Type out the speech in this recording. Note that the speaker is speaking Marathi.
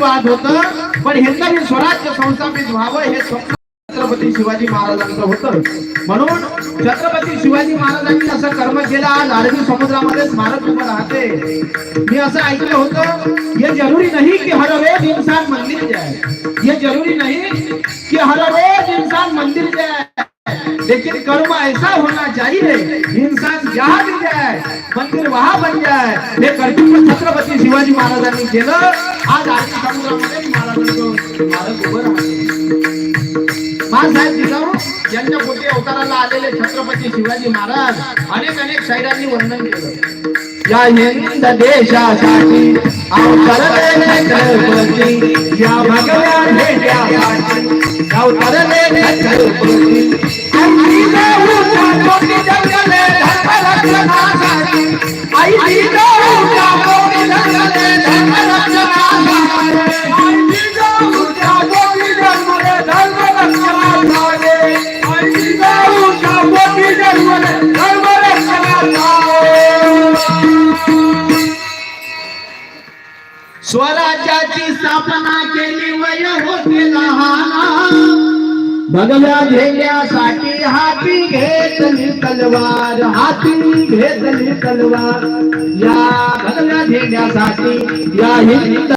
वाद होत पण ह्यांना हे स्वराज्य संस्थापित व्हावं हे स्वप्न छत्रपती शिवाजी महाराजांचं होतं. म्हणून छत्रपती शिवाजी महाराजांनी असं कर्म केलं आज अरबी समुद्रामध्ये स्मारक उभं राहते. मी असं ऐकलं होतं हे जरुरी नाही की हर रोज इन्सान मंदिर जाए ये जरुरी नाही की हर रोज इन्सान मंदिर जाए लेकिन कर्म ऐसा होना चाहिए। इंसान जहाँ भी जाए मंदिर वहां बन जाए हे कर्तव्य छत्रपती शिवाजी महाराजांनी केलं. आज अरबी समुद्रामध्ये महाराजांचं स्मारक उभं राहते. महासाहेब जिजाऊ यांच्या पोटी अवताराला आलेले छत्रपती शिवाजी महाराज अनेक अनेक शायरांनी वर्णन केलं. या हिंद देशासाठी अवतरले छत्रपती या भगव्या भेट्यासाठी अवतरले छत्रपती स्वराज्याची स्थापना केली वय होते लहान. भगव्या घेण्यासाठी हाती घेतली तलवार हाती घेतली तलवार. या भगव्या घेण्यासाठी या